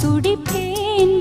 துடிப்பேன்